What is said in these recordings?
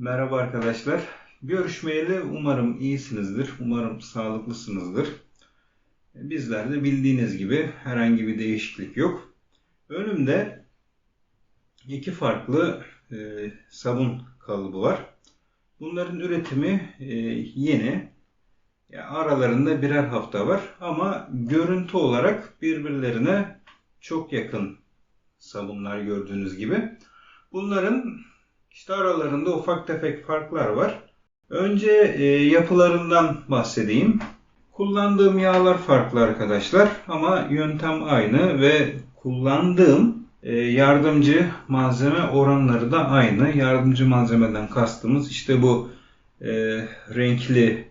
Merhaba arkadaşlar. Görüşmeyeli umarım iyisinizdir. Umarım sağlıklısınızdır. Bizler de bildiğiniz gibi herhangi bir değişiklik yok. Önümde iki farklı e, sabun kalıbı var. Bunların üretimi e, yeni. Ya aralarında birer hafta var ama görüntü olarak birbirlerine çok yakın sabunlar gördüğünüz gibi. Bunların işte aralarında ufak tefek farklar var. Önce e, yapılarından bahsedeyim. Kullandığım yağlar farklı arkadaşlar ama yöntem aynı ve kullandığım e, yardımcı malzeme oranları da aynı. Yardımcı malzemeden kastımız işte bu e, renkli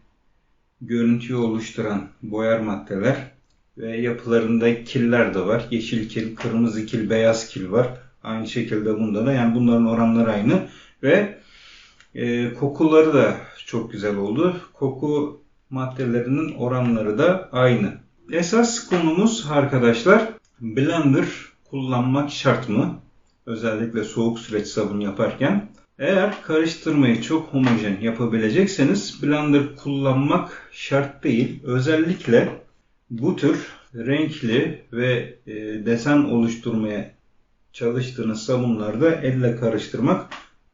görüntüyü oluşturan boyar maddeler ve yapılarında killer de var. Yeşil kil, kırmızı kil, beyaz kil var. Aynı şekilde bunda da yani bunların oranları aynı ve e, kokuları da çok güzel oldu. Koku maddelerinin oranları da aynı. Esas konumuz arkadaşlar blender kullanmak şart mı? Özellikle soğuk süreç sabun yaparken. Eğer karıştırmayı çok homojen yapabilecekseniz blender kullanmak şart değil. Özellikle bu tür renkli ve e, desen oluşturmaya çalıştığınız sabunlarda elle karıştırmak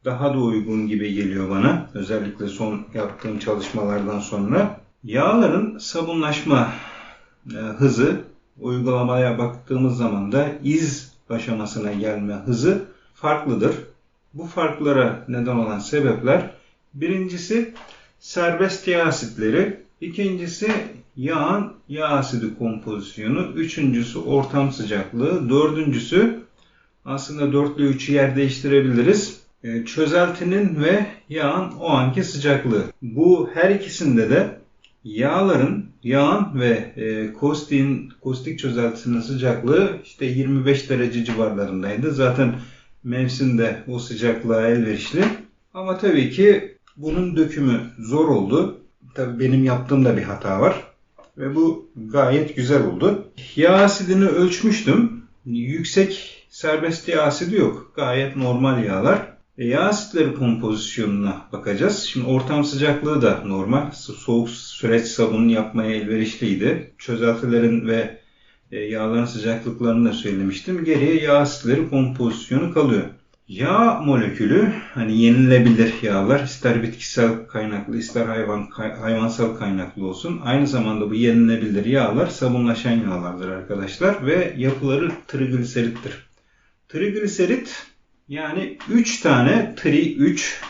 daha da uygun gibi geliyor bana. Özellikle son yaptığım çalışmalardan sonra. Yağların sabunlaşma e, hızı uygulamaya baktığımız zaman da iz aşamasına gelme hızı farklıdır. Bu farklara neden olan sebepler birincisi serbest yağ asitleri, ikincisi yağın yağ asidi kompozisyonu, üçüncüsü ortam sıcaklığı, dördüncüsü aslında 4 ile 3'ü yer değiştirebiliriz. E, çözeltinin ve yağın o anki sıcaklığı. Bu her ikisinde de yağların, yağın ve e, kostik çözeltisinin sıcaklığı işte 25 derece civarlarındaydı. Zaten mevsimde o sıcaklığa elverişli. Ama tabii ki bunun dökümü zor oldu. Tabii benim yaptığımda bir hata var. Ve bu gayet güzel oldu. Yağ asidini ölçmüştüm. Yüksek serbest yağ asidi yok. Gayet normal yağlar. E, yağ asitleri kompozisyonuna bakacağız. Şimdi ortam sıcaklığı da normal. Soğuk süreç sabunu yapmaya elverişliydi. Çözeltilerin ve e, yağların sıcaklıklarını da söylemiştim. Geriye yağ asitleri kompozisyonu kalıyor. Yağ molekülü hani yenilebilir yağlar ister bitkisel kaynaklı ister hayvan hayvansal kaynaklı olsun. Aynı zamanda bu yenilebilir yağlar sabunlaşan yağlardır arkadaşlar ve yapıları trigliserittir. Trigliserit yani 3 tane tri 3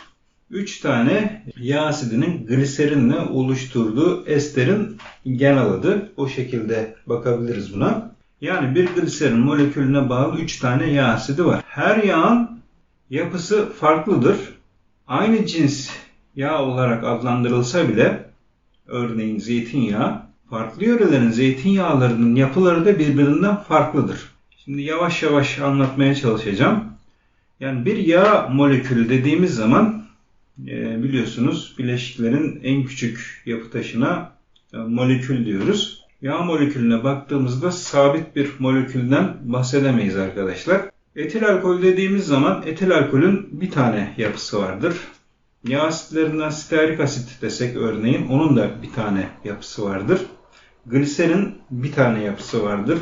3 tane yağ asidinin gliserinle oluşturduğu esterin genel adı. O şekilde bakabiliriz buna. Yani bir gliserin molekülüne bağlı 3 tane yağ asidi var. Her yağın yapısı farklıdır. Aynı cins yağ olarak adlandırılsa bile örneğin zeytinyağı farklı yörelerin zeytinyağlarının yapıları da birbirinden farklıdır. Şimdi yavaş yavaş anlatmaya çalışacağım. Yani bir yağ molekülü dediğimiz zaman e, biliyorsunuz bileşiklerin en küçük yapı taşına e, molekül diyoruz. Yağ molekülüne baktığımızda sabit bir molekülden bahsedemeyiz arkadaşlar. Etil alkol dediğimiz zaman etil alkolün bir tane yapısı vardır. Yağ asitlerinden stearik asit desek örneğin onun da bir tane yapısı vardır. Gliserin bir tane yapısı vardır.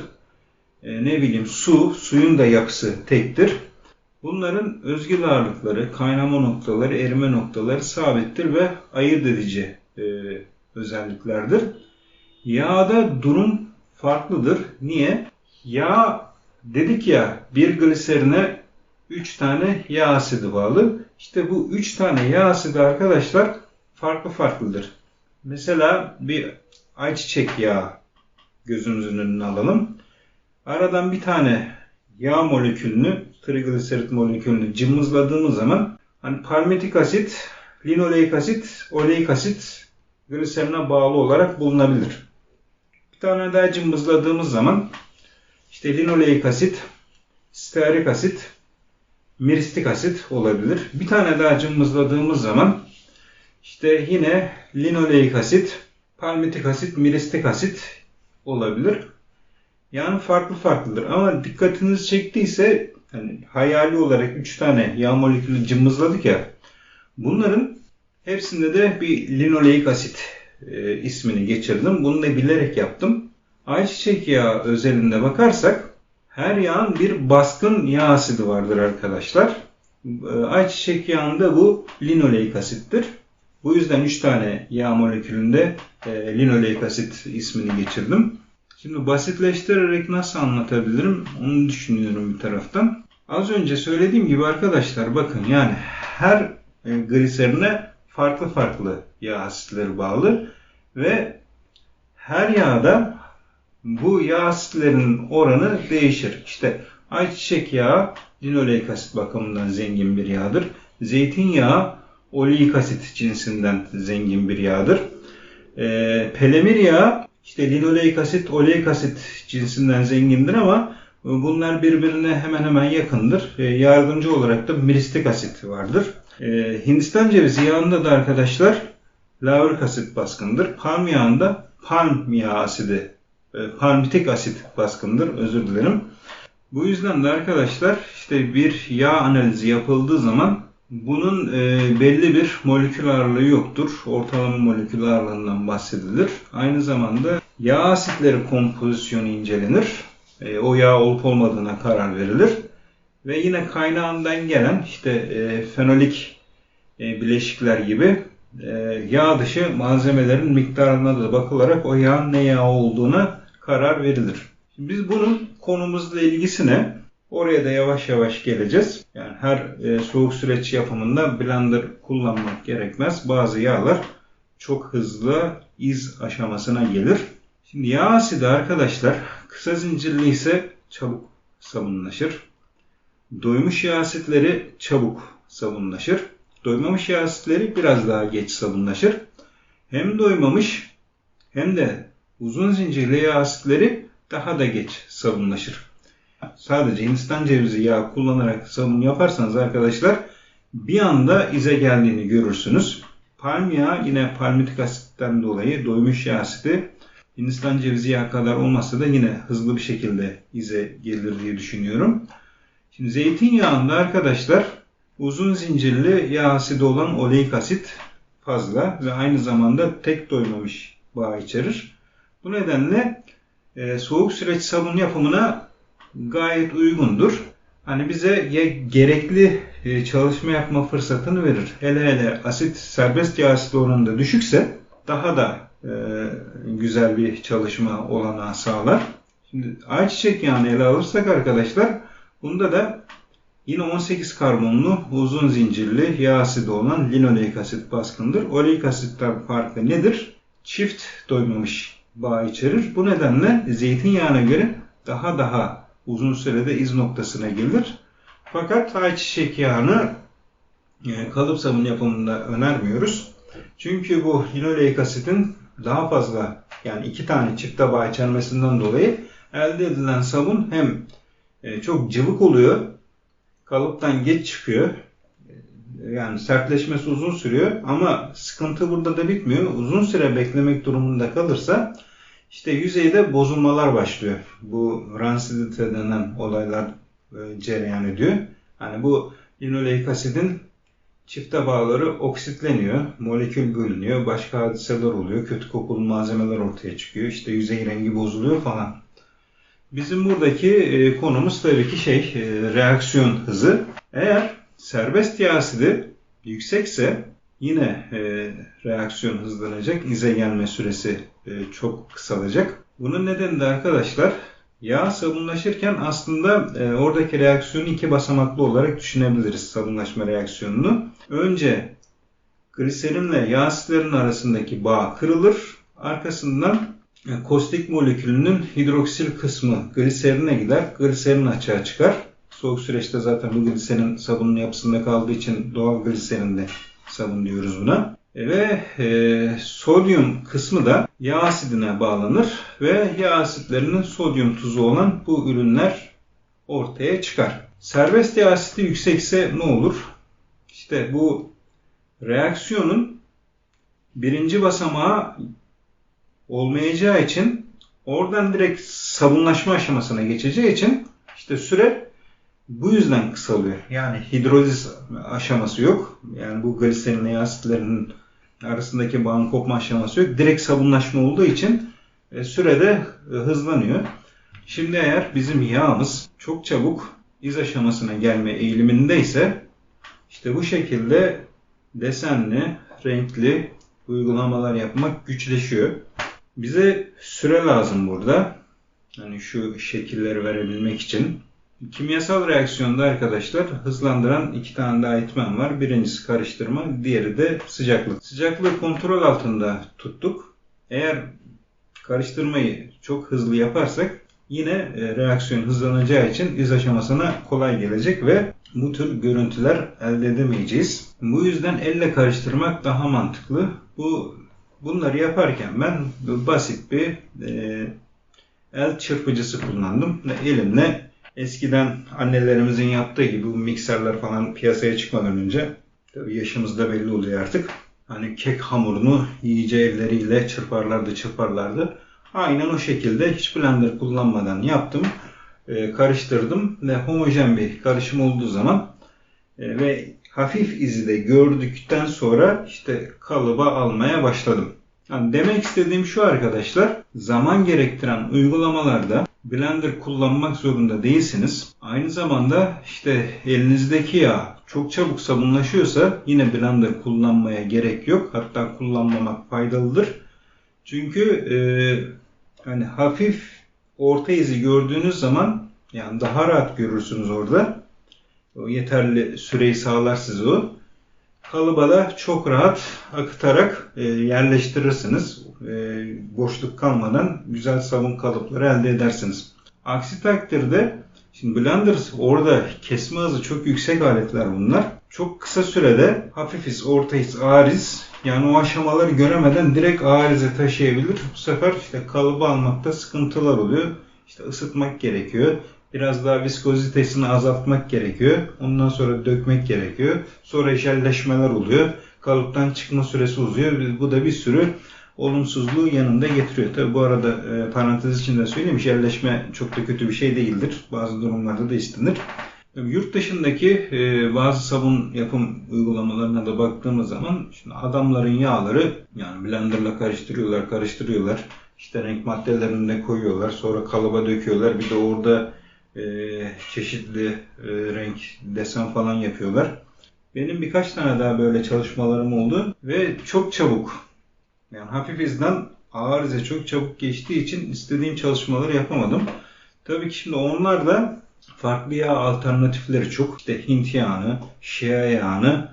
E, ne bileyim su, suyun da yapısı tektir. Bunların özgül ağırlıkları, kaynama noktaları, erime noktaları sabittir ve ayırt edici e, özelliklerdir. Yağda durum farklıdır. Niye? Yağ dedik ya bir gliserine 3 tane yağ asidi bağlı. İşte bu 3 tane yağ asidi arkadaşlar farklı farklıdır. Mesela bir ayçiçek yağı gözümüzün önüne alalım. Aradan bir tane yağ molekülünü, trigliserit molekülünü cımbızladığımız zaman hani palmitik asit, linoleik asit, oleik asit gliserine bağlı olarak bulunabilir. Bir tane daha cımbızladığımız zaman işte linoleik asit, stearik asit, miristik asit olabilir. Bir tane daha cımbızladığımız zaman işte yine linoleik asit, palmitik asit, miristik asit olabilir. Yani farklı farklıdır. Ama dikkatinizi çektiyse hani hayali olarak 3 tane yağ molekülü cımbızladık ya. Bunların hepsinde de bir linoleik asit e, ismini geçirdim. Bunu da bilerek yaptım. Ayçiçek yağı özelinde bakarsak her yağın bir baskın yağ asidi vardır arkadaşlar. E, ayçiçek yağında bu linoleik asittir. Bu yüzden 3 tane yağ molekülünde e, linoleik asit ismini geçirdim. Şimdi basitleştirerek nasıl anlatabilirim onu düşünüyorum bir taraftan. Az önce söylediğim gibi arkadaşlar bakın yani her e, gliserine farklı farklı yağ asitleri bağlı ve her yağda bu yağ asitlerinin oranı değişir. İşte ayçiçek yağı linoleik asit bakımından zengin bir yağdır. Zeytinyağı oleik asit cinsinden zengin bir yağdır. E, pelemir yağı işte linoleik asit, oleik asit cinsinden zengindir ama bunlar birbirine hemen hemen yakındır. E, yardımcı olarak da miristik asit vardır. E, Hindistan cevizi yağında da arkadaşlar laurik asit baskındır. Palm yağında palm yağı asidi, e, palmitik asit baskındır. Özür dilerim. Bu yüzden de arkadaşlar işte bir yağ analizi yapıldığı zaman bunun e, belli bir molekül ağırlığı yoktur. Ortalama molekül ağırlığından bahsedilir. Aynı zamanda yağ asitleri kompozisyonu incelenir. E, o yağ olup olmadığına karar verilir. Ve yine kaynağından gelen işte e, fenolik e, bileşikler gibi e, yağ dışı malzemelerin miktarına da bakılarak o yağın ne yağ olduğuna karar verilir. Şimdi biz bunun konumuzla ilgisine oraya da yavaş yavaş geleceğiz. Yani her e, soğuk süreç yapımında blender kullanmak gerekmez. Bazı yağlar çok hızlı iz aşamasına gelir. Şimdi yağ asidi arkadaşlar kısa zincirli ise çabuk sabunlaşır. Doymuş yağ asitleri çabuk sabunlaşır. Doymamış yağ asitleri biraz daha geç sabunlaşır. Hem doymamış hem de uzun zincirli yağ asitleri daha da geç sabunlaşır. Sadece Hindistan cevizi yağı kullanarak sabun yaparsanız arkadaşlar bir anda ize geldiğini görürsünüz. Palm yağı yine palmitik asitten dolayı doymuş yağ asidi Hindistan cevizi yağı kadar olmasa da yine hızlı bir şekilde ize gelir diye düşünüyorum. Şimdi zeytinyağında arkadaşlar uzun zincirli yağ asidi olan oleik asit fazla ve aynı zamanda tek doymamış bağ içerir. Bu nedenle e, soğuk süreç sabun yapımına gayet uygundur. Hani bize gerekli e, çalışma yapma fırsatını verir. Hele hele asit serbest yağ asidi oranında düşükse daha da e, güzel bir çalışma olanağı sağlar. Şimdi ayçiçek yağını ele alırsak arkadaşlar bunda da yine 18 karbonlu uzun zincirli yağ asidi olan linoleik asit baskındır. Oleik asitten farkı nedir? Çift doymamış bağ içerir. Bu nedenle zeytinyağına göre daha daha uzun sürede iz noktasına gelir. Fakat ayçiçek yağını e, kalıp sabun yapımında önermiyoruz. Çünkü bu linoleik asitin daha fazla yani iki tane çift tabağı içermesinden dolayı elde edilen sabun hem e, çok cıvık oluyor, kalıptan geç çıkıyor. E, yani sertleşmesi uzun sürüyor ama sıkıntı burada da bitmiyor. Uzun süre beklemek durumunda kalırsa işte yüzeyde bozulmalar başlıyor. Bu ransidite denen olaylar e, cereyan ediyor. Hani bu linoleik asidin çifte bağları oksitleniyor, molekül bölünüyor, başka hadiseler oluyor, kötü kokulu malzemeler ortaya çıkıyor, işte yüzey rengi bozuluyor falan. Bizim buradaki e, konumuz tabii ki şey, e, reaksiyon hızı. Eğer serbest yağ asidi yüksekse yine e, reaksiyon hızlanacak. İze gelme süresi e, çok kısalacak. Bunun nedeni de arkadaşlar yağ sabunlaşırken aslında e, oradaki reaksiyonu iki basamaklı olarak düşünebiliriz sabunlaşma reaksiyonunu. Önce gliserinle yağ asitlerin arasındaki bağ kırılır. Arkasından e, kostik molekülünün hidroksil kısmı gliserine gider. Gliserin açığa çıkar. Soğuk süreçte zaten bu gliserin sabunun yapısında kaldığı için doğal gliserin de sabun diyoruz buna. E, ve e, sodyum kısmı da yağ asidine bağlanır ve yağ asitlerinin sodyum tuzu olan bu ürünler ortaya çıkar. Serbest yağ asidi yüksekse ne olur? İşte bu reaksiyonun birinci basamağı olmayacağı için oradan direkt sabunlaşma aşamasına geçeceği için işte süre bu yüzden kısalıyor. Yani hidroliz aşaması yok. Yani bu gliserin asitlerinin arasındaki bağın kopma aşaması yok. Direkt sabunlaşma olduğu için e, sürede e, hızlanıyor. Şimdi eğer bizim yağımız çok çabuk iz aşamasına gelme eğilimindeyse işte bu şekilde desenli, renkli uygulamalar yapmak güçleşiyor. Bize süre lazım burada. Hani şu şekilleri verebilmek için. Kimyasal reaksiyonda arkadaşlar hızlandıran iki tane daha etmen var. Birincisi karıştırma, diğeri de sıcaklık. Sıcaklığı kontrol altında tuttuk. Eğer karıştırmayı çok hızlı yaparsak yine e, reaksiyon hızlanacağı için iz aşamasına kolay gelecek ve bu tür görüntüler elde edemeyeceğiz. Bu yüzden elle karıştırmak daha mantıklı. Bu bunları yaparken ben basit bir e, el çırpıcısı kullandım ve elimle eskiden annelerimizin yaptığı gibi bu mikserler falan piyasaya çıkmadan önce tabii yaşımız da belli oluyor artık. Hani kek hamurunu iyice elleriyle çırparlardı çırparlardı. Aynen o şekilde hiç blender kullanmadan yaptım. E, karıştırdım ve homojen bir karışım olduğu zaman e, ve hafif izi de gördükten sonra işte kalıba almaya başladım. Yani demek istediğim şu arkadaşlar, zaman gerektiren uygulamalarda blender kullanmak zorunda değilsiniz. Aynı zamanda işte elinizdeki yağ çok çabuk sabunlaşıyorsa yine blender kullanmaya gerek yok. Hatta kullanmamak faydalıdır. Çünkü e, hani hafif orta izi gördüğünüz zaman yani daha rahat görürsünüz orada. O yeterli süreyi sağlar size o. Kalıba çok rahat akıtarak e, yerleştirirsiniz. E, boşluk kalmadan güzel sabun kalıpları elde edersiniz. Aksi takdirde şimdi blender orada kesme hızı çok yüksek aletler bunlar. Çok kısa sürede hafif iz, orta iz, ağır iz yani o aşamaları göremeden direkt ağır ize taşıyabilir. Bu sefer işte kalıbı almakta sıkıntılar oluyor. İşte ısıtmak gerekiyor. Biraz daha viskozitesini azaltmak gerekiyor. Ondan sonra dökmek gerekiyor. Sonra jelleşmeler oluyor. Kalıptan çıkma süresi uzuyor. Bu da bir sürü olumsuzluğu yanında getiriyor. Tabi bu arada e, parantez içinde söyleyeyim jelleşme çok da kötü bir şey değildir. Bazı durumlarda da istenir. Yurt dışındaki e, bazı sabun yapım uygulamalarına da baktığımız zaman şimdi adamların yağları yani blenderla karıştırıyorlar, karıştırıyorlar. İşte renk maddelerini de koyuyorlar. Sonra kalıba döküyorlar. Bir de orada e, çeşitli e, renk, desen falan yapıyorlar. Benim birkaç tane daha böyle çalışmalarım oldu ve çok çabuk yani hafif izden ağır çok çabuk geçtiği için istediğim çalışmaları yapamadım. Tabii ki şimdi onlar da farklı yağ alternatifleri çok. İşte Hint yağını, Şia yağını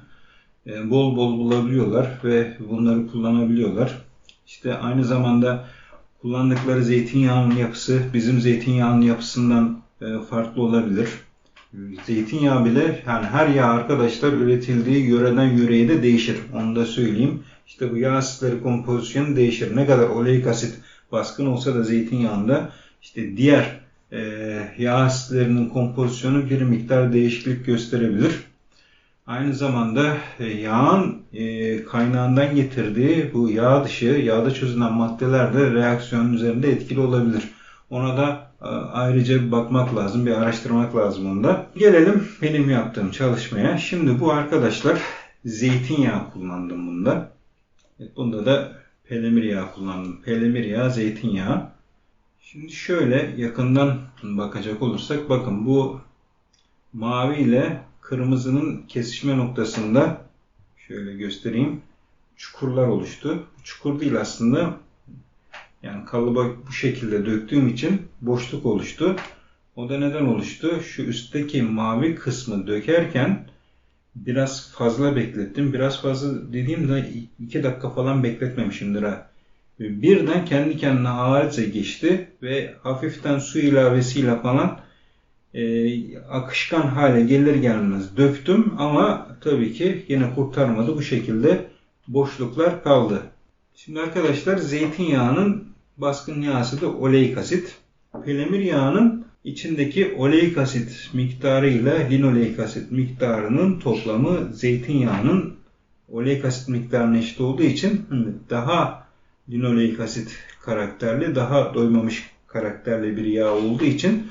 e, bol bol bulabiliyorlar ve bunları kullanabiliyorlar. İşte aynı zamanda kullandıkları zeytinyağının yapısı bizim zeytinyağının yapısından farklı olabilir. Zeytinyağı bile yani her yağ arkadaşlar üretildiği yöreden yöreye de değişir. Onu da söyleyeyim. İşte bu yağ asitleri kompozisyonu değişir. Ne kadar oleik asit baskın olsa da zeytinyağında işte diğer e, yağ asitlerinin kompozisyonu bir miktar değişiklik gösterebilir. Aynı zamanda e, yağın e, kaynağından getirdiği bu yağ dışı, yağda çözülen maddeler de reaksiyonun üzerinde etkili olabilir. Ona da e, ayrıca bakmak lazım, bir araştırmak lazım onda. Gelelim benim yaptığım çalışmaya. Şimdi bu arkadaşlar zeytinyağı kullandım bunda. Evet, bunda da pelemir yağı kullandım. Pelemir yağı, zeytinyağı. Şimdi şöyle yakından bakacak olursak bakın bu mavi ile kırmızının kesişme noktasında şöyle göstereyim çukurlar oluştu. Çukur değil aslında yani kalıba bu şekilde döktüğüm için boşluk oluştu. O da neden oluştu? Şu üstteki mavi kısmı dökerken biraz fazla beklettim. Biraz fazla dediğimde 2 dakika falan bekletmemişimdir ha. Birden kendi kendine ağırca geçti ve hafiften su ilavesiyle falan e, akışkan hale gelir gelmez döktüm ama tabii ki yine kurtarmadı. Bu şekilde boşluklar kaldı. Şimdi arkadaşlar zeytinyağının baskın yağısı da oleik asit. Pelemir yağının içindeki oleik asit miktarı ile linoleik asit miktarının toplamı zeytinyağının oleik asit miktarına eşit olduğu için daha linoleik asit karakterli, daha doymamış karakterli bir yağ olduğu için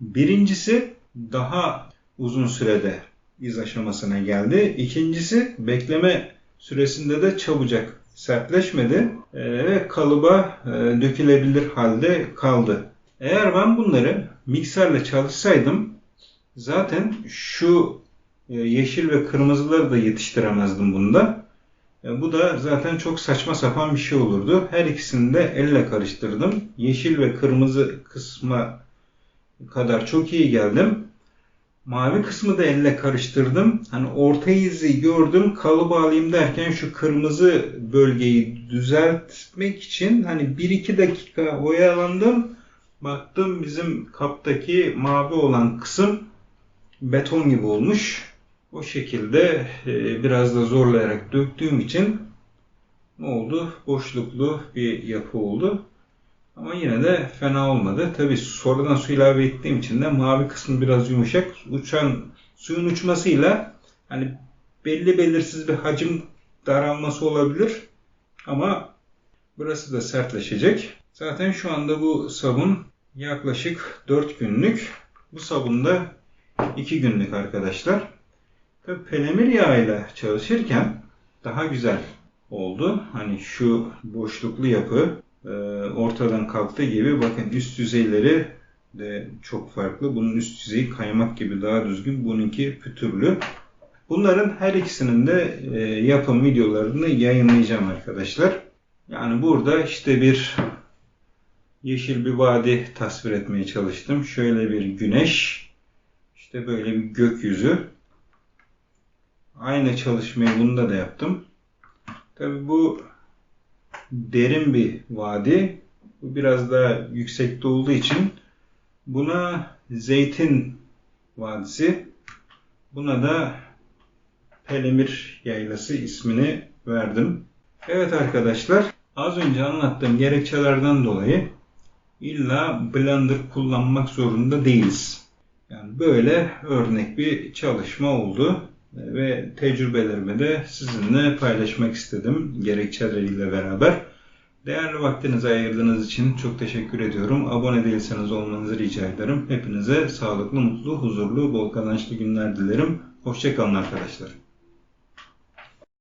birincisi daha uzun sürede iz aşamasına geldi. İkincisi bekleme süresinde de çabucak sertleşmedi e, ve kalıba e, dökülebilir halde kaldı. Eğer ben bunları mikserle çalışsaydım zaten şu e, yeşil ve kırmızıları da yetiştiremezdim bunda. Bu da zaten çok saçma sapan bir şey olurdu. Her ikisini de elle karıştırdım. Yeşil ve kırmızı kısma kadar çok iyi geldim. Mavi kısmı da elle karıştırdım. Hani orta izi gördüm, kalıbı alayım derken şu kırmızı bölgeyi düzeltmek için hani 1-2 dakika oyalandım. Baktım bizim kaptaki mavi olan kısım beton gibi olmuş. O şekilde e, biraz da zorlayarak döktüğüm için ne oldu? Boşluklu bir yapı oldu. Ama yine de fena olmadı. Tabi sonradan su ilave ettiğim için de mavi kısmı biraz yumuşak. Uçan suyun uçmasıyla hani belli belirsiz bir hacim daralması olabilir. Ama burası da sertleşecek. Zaten şu anda bu sabun yaklaşık 4 günlük. Bu sabun da 2 günlük arkadaşlar. Tabi pelemir yağıyla çalışırken daha güzel oldu. Hani şu boşluklu yapı ortadan kalktığı gibi bakın üst yüzeyleri de çok farklı. Bunun üst yüzeyi kaymak gibi daha düzgün. Bununki pütürlü. Bunların her ikisinin de e, yapım videolarını yayınlayacağım arkadaşlar. Yani burada işte bir yeşil bir vadi tasvir etmeye çalıştım. Şöyle bir güneş, işte böyle bir gökyüzü. Aynı çalışmayı bunda da yaptım. Tabi bu derin bir vadi. Bu biraz daha yüksekte olduğu için buna Zeytin Vadisi, buna da Pelemir Yaylası ismini verdim. Evet arkadaşlar, az önce anlattığım gerekçelerden dolayı illa Blender kullanmak zorunda değiliz. Yani böyle örnek bir çalışma oldu ve tecrübelerimi de sizinle paylaşmak istedim gerekçeleriyle beraber. Değerli vaktinizi ayırdığınız için çok teşekkür ediyorum. Abone değilseniz olmanızı rica ederim. Hepinize sağlıklı, mutlu, huzurlu, bol kazançlı günler dilerim. Hoşçakalın arkadaşlar.